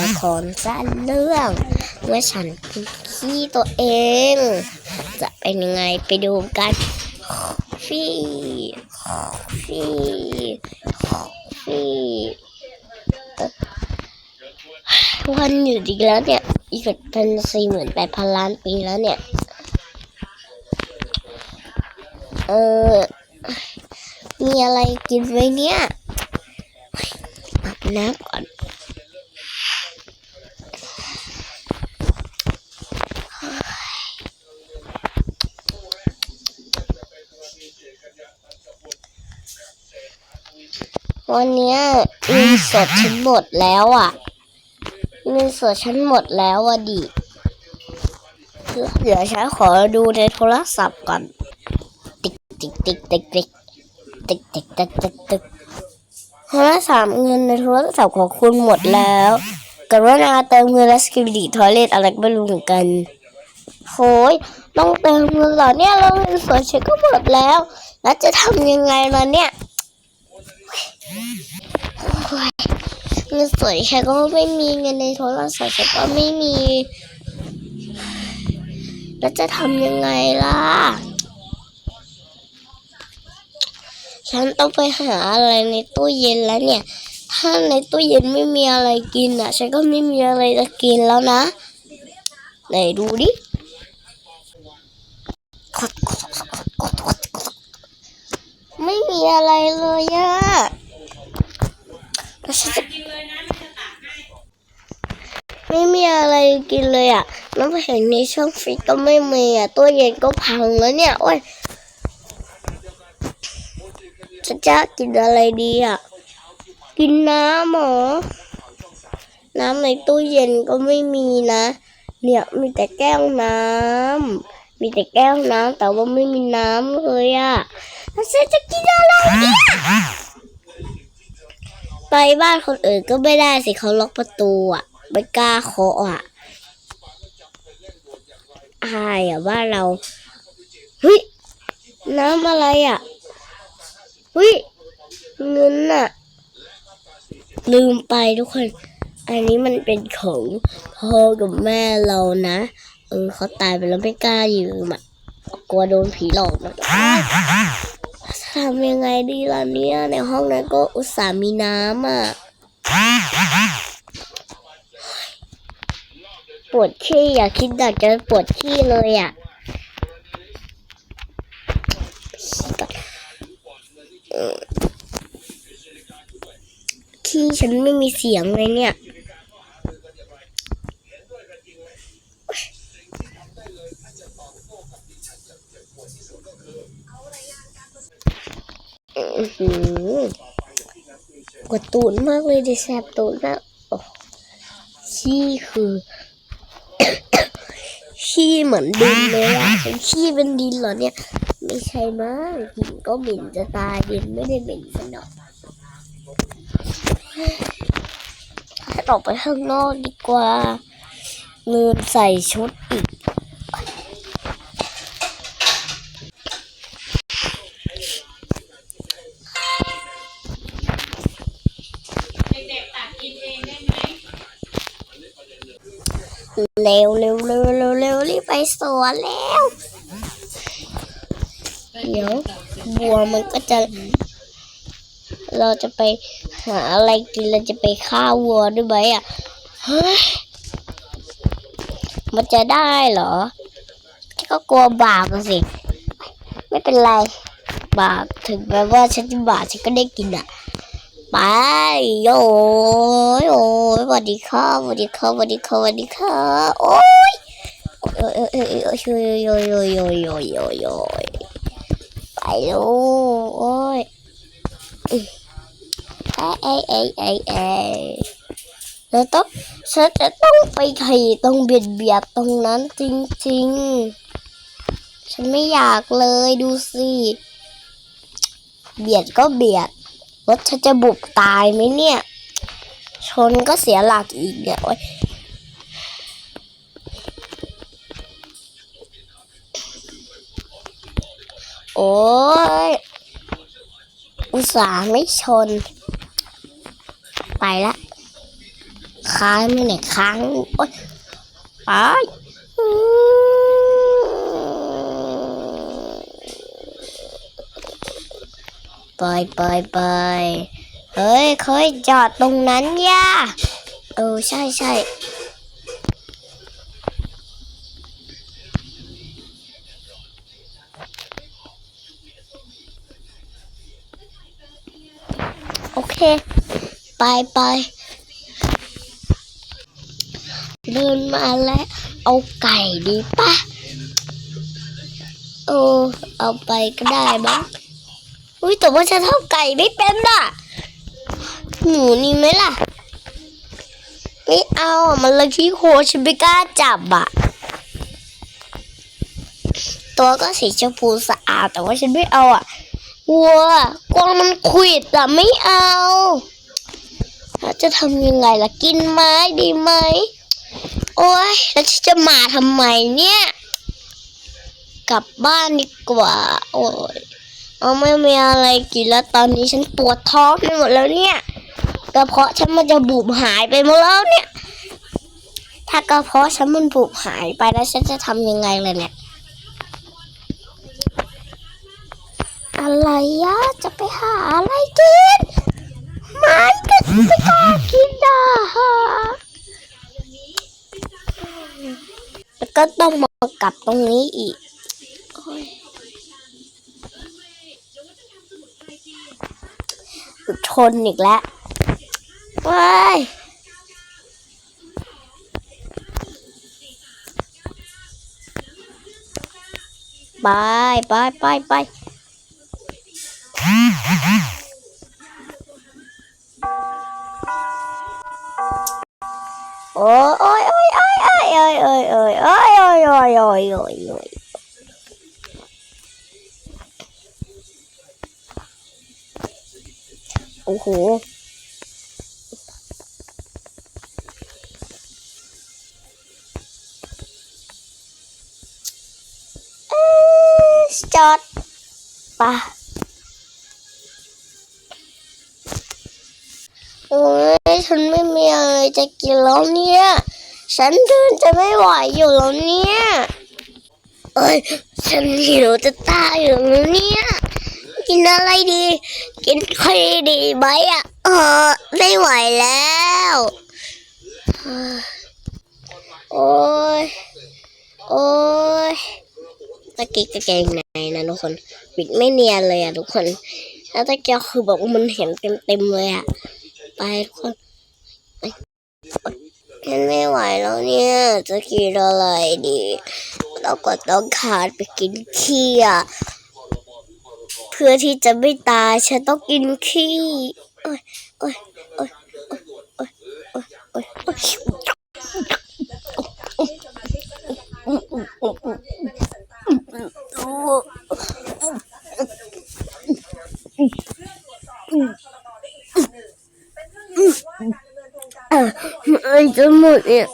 ละครสั้นเรื่องเมื่อฉันขี้ตัวเอง จะเป็นยังไงไปดูกันฟีฟีฟีเอ่อวันหยุดอีกแล้วเนี่ย อีกเป็นสี่หมื่นแปดพันล้านปีแล้วเนี่ย เออ มีอะไรกินไหมเนี่ยอาบน้ำก่อน วันนี้เงินสดฉันหมดแล้วอะเงินสดฉันหมดแล้วอะดิเดี๋ยวฉันขอดูในโทรศัพท์ก่อน ติ๊กติ๊กติ๊กติ๊กติ๊กติ๊กติ๊กติ๊กติ๊กติ๊กโทรศัพท์เงินในโทรศัพท์ของคุณหมดแล้วกรุณาเติมเงินและสกิลดีทอยเลทอะไรก็ไม่รู้เหมือนกันโหยต้องเติมเงินเหรอเนี่ยเราเงินสดฉันก็หมดแล้ว แล้วจะทำยังไงล่ะเนี่ย เงินสดฉันก็ไม่มีเงินในโทรศัพท์ฉันก็ไม่มี แล้วจะทำยังไงล่ะ ฉันต้องไปหาอะไรในตู้เย็นแล้วเนี่ย ถ้าในตู้เย็นไม่มีอะไรกินอะ ฉันก็ไม่มีอะไรจะกินแล้วนะไหนดูดิไม่มีอะไรเลยอะ แล้วฉันจะไม่มีอะไรกินเลยอะ น้ำแข็งในช่องฟรีก็ไม่มีอะตู้เย็นก็พังแล้วเนี่ย โอ้ยฉันจะกินอะไรดีอะ กินน้ำหรอน้ำในตู้เย็นก็ไม่มีนะ เนี่ยมีแต่แก้วน้ำ มีแต่แก้วน้ำแต่ว่าไม่มีน้ำเลยอะ แล้วฉันจะกินอะไรเนี่ย ไปบ้านคนอื่นก็ไม่ได้สิเขาล็อกประตูอะไม่กล้าเคาะอะอายอะบ้านเราเฮ้ยน้ำอะไรอะเฮ้ยเงินน่ะ ลืมไปทุกคน อันนี้มันเป็นของพ่อกับแม่เรานะเออเขาตายไปแล้วไม่กล้ายืมอะกลัวโดนผีหลอกนะ ทำยังไงดีล่ะเนี่ย ในห้องนั้นก็อุตส่าห์มีน้ำอะปวดขี้อยากคิดอยากจะปวดขี้เลยอะขี้ฉันไม่มีเสียงเลยเนี่ยอื้อหือ กดตูดมากเลยดิแสบตูดมากขี้คือ ขี้เหมือนดินเลยอะฉันขี้เป็นดินเหรอเนี่ย ไม่ใช่มั้งดินก็เหม็นจะตายดินไม่ได้เหม็นขนาดให้ออกไปข้างนอกดีกว่าลืมใส่ชุดอีก นเองได้ไหมเร็วเร็วเร็วเร็วเร็วรีบไปสวนแล้วเดี๋ยวบัวมันก็จะ เราจะไปหาอะไรกินเราจะไปฆ่าวัวด้วยไหมอะมันจะได้เหรอก็กลัวบาปสิ ไม่เป็นไร บาปถึงแม้ว่าฉันจะบาปฉันก็ได้กินอะ ไปโอ้ยโอ้ยสวัสดีครับสวัสดีครับสวัสดีครับสวัสดีครับโอ้ยโอ้ยโอ้ยโอ้ยโอ้ยโอ้ยโอ้ยโอ้ยโอ้ยโอ้ยโอ้ยโอ้ยไปลูกโอ้ยเอ้ยเอ้ยเอ้ยเอ้ยเอ้ยแล้วต้องฉันจะต้องไปขี่ตรงเบียดเบียดตรงนั้นจริงๆ ฉันไม่อยากเลยดูสิ เบียดก็เบียด รถฉันจะบุบตายไหมเนี่ย ชนก็เสียหลักอีกเนี่ยโอ๊ยโอ้ย อุตส่าห์ไม่ชน ไปละ ค้างไมเนี่ยค้าง โอ๊ยไป ไปไปไปเฮ้ยเคยจอดตรงนั้นย่าเออใช่ใช่โอเค ไปไปเดินมาแล้ว เอาไก่ดีปะเออเอาไปก็ได้บ้าง อุ้ยแต่ว่าฉันทำไก่ไม่เป็นอะ หนูนี่ไหมล่ะ ไม่เอามันเลยที่โคฉันไม่กล้าจับอะ ตัวก็สีชมพูสะอาดแต่ว่าฉันไม่เอาอะวัวกวางมันขวิดอ่ไม่เอาแล้วจะทำยังไงล่ะกินไม้ดีไหมโอ้ยแล้วฉันจะมาทำไมเนี่ย กลับบ้านดีกว่า โอ้ย เอาไม่มีอะไรกินแล้วตอนนี้ฉันปวดท้องไปหมดแล้วเนี่ยกระเพาะฉันมันจะบุบหายไปหมดแล้วเนี่ย ถ้ากระเพาะฉันมันบุบหายไปแล้วฉันจะทำยังไงเลยเนี่ย อะไรอะจะไปหาอะไรกินมันก็ไม่กล้ากินอะแล้วก็ต้องมากลับตรงนี้อีก ทนอีกแล้วว้ายไปไปไปไปโอ้ยโอ้ยโอ้ยโอ้ยโอ้ยโอ้ยโอ้ยโอ้ยโอ้ยโอ้ย โอ้โหเอ๊ะจอดปะโอ้ยฉันไม่มีอะไรจะกินแล้วเนี่ย ฉันเดินจะไม่ไหวอยู่แล้วเนี่ย เอ้ย ฉันหิวจะตายอยู่แล้วเนี่ย กินอะไรดี กินไข่ดีไหมอะเออไม่ไหวแล้ว โอ้ย โอ้ยตะกี้กางเกงในนะทุกคนปิดไม่เนียนเลยอะทุกคน แล้วตะเกียคือแบบว่ามันเห็นเต็มๆเลยอะ ไปทุกคนไปฉันไม่ไหวแล้วเนี่ย จะกินอะไรดี เราก็ต้องขาดไปกินขี้อะเพื่อที่จะไม่ตายฉันต้องกินขี้โอ้ยโอ้ยโอ้ยโอ้ยโอ้ยโอ้ยโอ้ยเออไอ้มูเนี่ย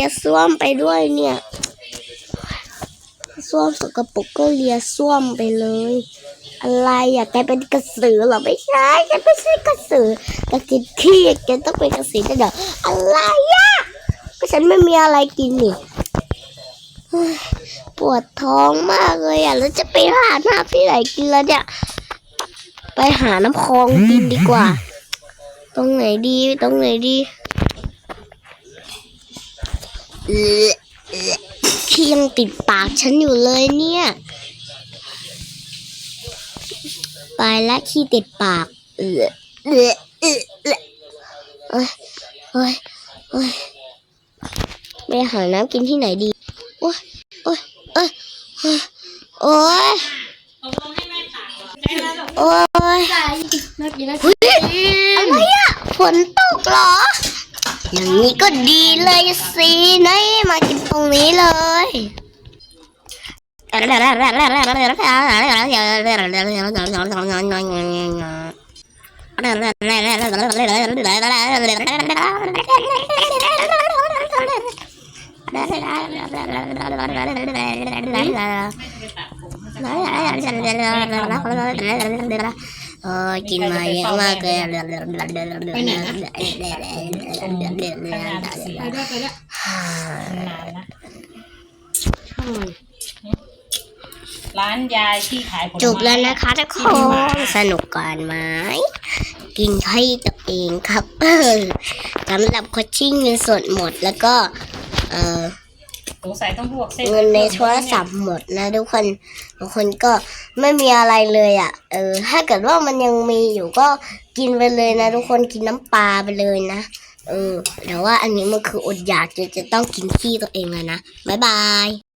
ลียส้วมไปด้วยเนี่ยส้วมสกปรกก็เลียส้วมไปเลย อะไรอะแกเป็นกระสือเหรอไม่ใช่แกไม่ใช่กระสือแกกินขี้แกต้องเป็นกระสือจะเด้ออะไรอะก็ฉันไม่มีอะไรกินนี่ยปวดท้องมากเลยอะแล้วจะไปหาน้ำที่ไหนกินแล้วเนี่ย ไปหาน้ำคลองกินดีกว่า ตรงไหนดีตรงไหนดี เคียังติดปากฉันอยู่เลยเนี่ย ไปและขี้ติดปากเออเออเออเออเอ้ยเอ้ยเอ้ยไปหาน้ำกินที่ไหนดี โอ้ยโอ้ยโอ้ยโอ้ยตกลงให้แม่ถามเหรอได้แล้วแบบโอ้ยน่กินน่าเฮ้ยอะไรอะฝนตกเหรอ อย่างนี้ก็ดีเลยสินะมากินตรงนี้เลย โอ้ยกินมาเยอะมากเลยไปด้วยไปด้วยนานนะร้านยายที่ขายผลไม้จบแล้วนะคะทุกคนสนุกกันไหมกินให้ตัวเองครับเออสำหรับโคชชิ่งเงินสดหมดแล้วก็ เออ สงสัยต้องบวกเส้นเงินในโทรศัพท์หมดนะทุกคนบางคนก็ไม่มีอะไรเลยอะ เออ ถ้าเกิดว่ามันยังมีอยู่ก็กินไปเลยนะ ทุกคนกินน้ำปลาไปเลยนะ เออแต่ว่าอันนี้มันคืออดอยากจนจะต้องกินขี้ตัวเองเลยนะ บ๊ายบาย